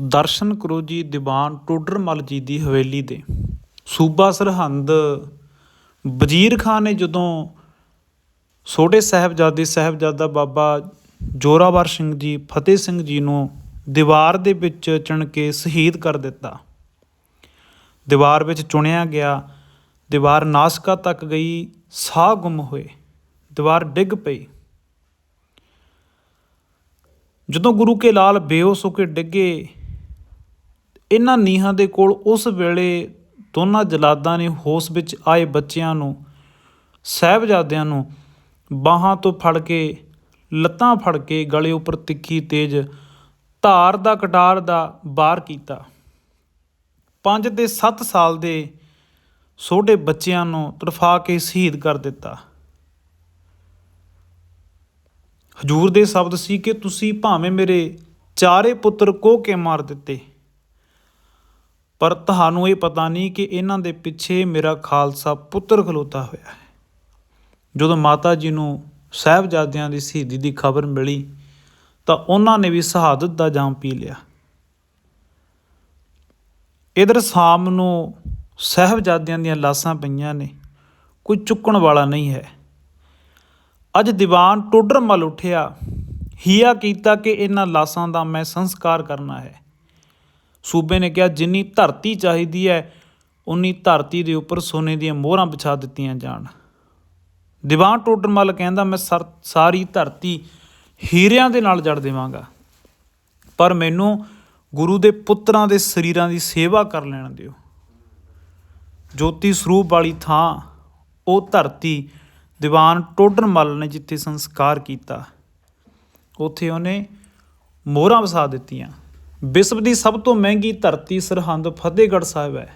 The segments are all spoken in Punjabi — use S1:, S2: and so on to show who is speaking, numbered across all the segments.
S1: ਦਰਸ਼ਨ ਕਰੋ ਜੀ ਦੀਵਾਨ ਟੋਡਰਮਲ ਜੀ ਦੀ ਹਵੇਲੀ ਦੇ। ਸੂਬਾ ਸਰਹੰਦ ਵਜ਼ੀਰ ਖਾਨ ਨੇ ਜਦੋਂ ਛੋਟੇ ਸਾਹਿਬਜ਼ਾਦੇ ਸਾਹਿਬਜ਼ਾਦਾ ਬਾਬਾ ਜੋਰਾਵਰ ਸਿੰਘ ਜੀ, ਫਤਿਹ ਸਿੰਘ ਜੀ ਨੂੰ ਦੀਵਾਰ ਦੇ ਵਿੱਚ ਚਿਣ ਕੇ ਸ਼ਹੀਦ ਕਰ ਦਿੱਤਾ। ਦੀਵਾਰ ਵਿੱਚ ਚੁਣਿਆ ਗਿਆ। ਦੀਵਾਰ ਨਾਸਕਾ ਤੱਕ ਗਈ। ਸਾਹ ਗੁੰਮ ਹੋਏ। ਦੀਵਾਰ ਡਿੱਗ ਪਈ। ਜਦੋਂ ਗੁਰੂ ਕੇ ਲਾਲ ਬੇਹੋਸ਼ ਹੋ ਕੇ ਡਿੱਗੇ ਇਹਨਾਂ ਨੀਹਾਂ ਦੇ ਕੋਲ ਉਸ ਵੇਲੇ ਦੋਨਾਂ ਜਲਾਦਾਂ ਨੇ ਹੋਸ਼ ਵਿੱਚ ਆਏ ਬੱਚਿਆਂ ਨੂੰ, ਸਾਹਿਬਜ਼ਾਦਿਆਂ ਨੂੰ ਬਾਹਾਂ ਤੋਂ ਫੜ ਕੇ, ਲੱਤਾਂ ਫੜ ਕੇ ਗਲੇ ਉੱਪਰ ਤਿੱਖੀ ਤੇਜ਼ ਧਾਰ ਦਾ ਕਟਾਰ ਦਾ ਬਾਰ ਕੀਤਾ। 5 ਤੇ 7 ਸਾਲ ਦੇ ਛੋਟੇ ਬੱਚਿਆਂ ਨੂੰ ਤੜਫਾ ਕੇ ਸ਼ਹੀਦ ਕਰ ਦਿੱਤਾ। ਹਜੂਰ ਦੇ ਸ਼ਬਦ ਸੀ ਕਿ ਤੁਸੀਂ ਭਾਵੇਂ ਮੇਰੇ ਚਾਰੇ ਪੁੱਤਰ ਕੋਹ ਕੇ ਮਾਰ ਦਿੱਤੇ। ਪਰ ਤੁਹਾਨੂੰ ਇਹ ਪਤਾ ਨਹੀਂ ਕਿ ਇਹਨਾਂ ਦੇ ਪਿੱਛੇ ਮੇਰਾ ਖਾਲਸਾ ਪੁੱਤਰ ਖਲੋਤਾ ਹੋਇਆ ਹੈ। ਜਦੋਂ ਮਾਤਾ ਜੀ ਨੂੰ ਸਾਹਿਬਜ਼ਾਦਿਆਂ ਦੀ ਸ਼ਹੀਦੀ ਦੀ ਖਬਰ ਮਿਲੀ, ਤਾਂ ਉਹਨਾਂ ਨੇ ਵੀ ਸ਼ਹਾਦਤ ਦਾ ਜਾਮ ਪੀ ਲਿਆ। ਇਧਰ ਸ਼ਾਮ ਨੂੰ ਸਾਹਿਬਜ਼ਾਦਿਆਂ ਦੀਆਂ ਲਾਸ਼ਾਂ ਪਈਆਂ ਨੇ, ਕੋਈ ਚੁੱਕਣ ਵਾਲਾ ਨਹੀਂ ਹੈ। ਅੱਜ ਦੀਵਾਨ ਟੋਡਰਮਲ ਉੱਠਿਆ, ਹੀਆ ਕੀਤਾ ਕਿ ਇਹਨਾਂ ਲਾਸ਼ਾਂ ਦਾ ਮੈਂ ਸੰਸਕਾਰ ਕਰਨਾ ਹੈ। ਸੂਬੇ ਨੇ ਕਿਹਾ, ਜਿੰਨੀ ਧਰਤੀ ਚਾਹੀਦੀ ਹੈ, ਉਨੀ ਧਰਤੀ ਦੇ ਉੱਪਰ ਸੋਨੇ ਦੀਆਂ ਮੋਹਰਾਂ ਵਿਛਾ ਦਿੱਤੀਆਂ ਜਾਣ। ਦੀਵਾਨ ਟੋਡਰਮਲ ਕਹਿੰਦਾ, ਮੈਂ ਸਰ- ਸਾਰੀ ਧਰਤੀ ਹੀਰਿਆਂ ਦੇ ਨਾਲ ਜੜ ਦੇਵਾਂਗਾ। ਪਰ ਮੈਨੂੰ ਗੁਰੂ ਦੇ ਪੁੱਤਰਾਂ ਦੇ ਸਰੀਰਾਂ ਦੀ ਸੇਵਾ ਕਰ ਲੈਣ ਦਿਓ। ਜੋਤੀ ਸਰੂਪ ਵਾਲੀ ਥਾਂ, ਉਹ ਧਰਤੀ ਦੀਵਾਨ ਟੋਡਰਮਲ ਨੇ ਜਿੱਥੇ ਸੰਸਕਾਰ ਕੀਤਾ, ਉੱਥੇ ਉਹਨੇ ਮੋਹਰਾਂ ਵਸਾ ਦਿੱਤੀਆਂ। ਵਿਸ਼ਵ ਦੀ ਸਭ ਤੋਂ ਮਹਿੰਗੀ ਧਰਤੀ ਸਰਹੰਦ ਫਤਿਹਗੜ੍ਹ ਸਾਹਿਬ ਹੈ,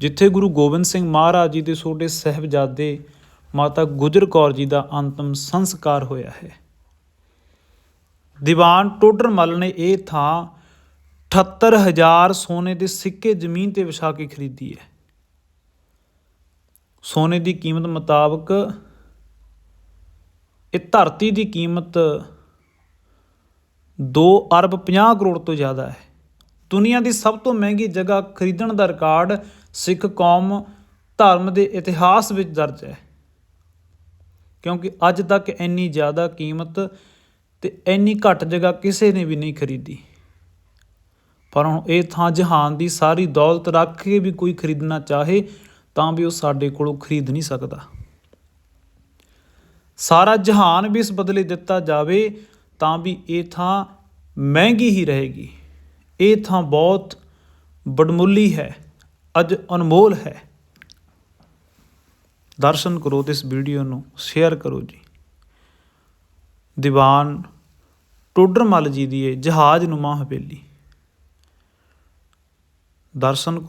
S1: ਜਿੱਥੇ ਗੁਰੂ ਗੋਬਿੰਦ ਸਿੰਘ ਮਹਾਰਾਜ ਜੀ ਦੇ ਛੋਟੇ ਸਾਹਿਬਜ਼ਾਦੇ ਮਾਤਾ ਗੁਜਰ ਕੌਰ ਜੀ ਦਾ ਅੰਤਮ ਸੰਸਕਾਰ ਹੋਇਆ ਹੈ। ਦੀਵਾਨ ਟੋਡਰਮਲ ਨੇ ਇਹ ਥਾਂ 78000 ਸੋਨੇ ਦੇ ਸਿੱਕੇ ਜ਼ਮੀਨ ਤੇ ਵਿਛਾ ਕੇ ਖਰੀਦੀ ਹੈ। ਸੋਨੇ ਦੀ ਕੀਮਤ ਮੁਤਾਬਕ ਇਹ ਧਰਤੀ ਦੀ ਕੀਮਤ 2 ਅਰਬ 50 ਕਰੋੜ ਤੋਂ ਜ਼ਿਆਦਾ ਹੈ। ਦੁਨੀਆ ਦੀ ਸਭ ਤੋਂ ਮਹਿੰਗੀ ਜਗ੍ਹਾ ਖਰੀਦਣ ਦਾ ਰਿਕਾਰਡ ਸਿੱਖ ਕੌਮ ਧਰਮ ਦੇ ਇਤਿਹਾਸ ਵਿੱਚ ਦਰਜ ਹੈ। ਕਿਉਂਕਿ ਅੱਜ ਤੱਕ ਇੰਨੀ ਜ਼ਿਆਦਾ ਕੀਮਤ ਤੇ ਇੰਨੀ ਘੱਟ ਜਗ੍ਹਾ ਕਿਸੇ ਨੇ ਵੀ ਨਹੀਂ ਖਰੀਦੀ। ਪਰ ਹੁਣ ਇਹ ਥਾਂ ਜਹਾਨ ਦੀ ਸਾਰੀ ਦੌਲਤ ਰੱਖ ਕੇ ਵੀ ਕੋਈ ਖਰੀਦਣਾ ਚਾਹੇ ਤਾਂ ਵੀ ਉਹ ਸਾਡੇ ਕੋਲੋਂ ਖਰੀਦ ਨਹੀਂ ਸਕਦਾ। ਸਾਰਾ ਜਹਾਨ ਵੀ ਇਸ ਬਦਲੇ ਦਿੱਤਾ ਜਾਵੇ ਤਾਂ ਵੀ ਇਹ ਥਾਂ ਮਹਿੰਗੀ ਹੀ ਰਹੇਗੀ। ਇਹ ਥਾਂ ਬਹੁਤ ਬੜਮੁੱਲੀ ਹੈ, ਅੱਜ ਅਨਮੋਲ ਹੈ। ਦਰਸ਼ਨ ਕਰੋ ਤੇ ਇਸ ਵੀਡੀਓ ਨੂੰ ਸ਼ੇਅਰ ਕਰੋ ਜੀ। ਦੀਵਾਨ ਟੋਡਰਮਲ ਜੀ ਦੀ ਇਹ ਜਹਾਜ਼ ਨੁਮਾ ਹਵੇਲੀ। ਦਰਸ਼ਨ ਕਰੋ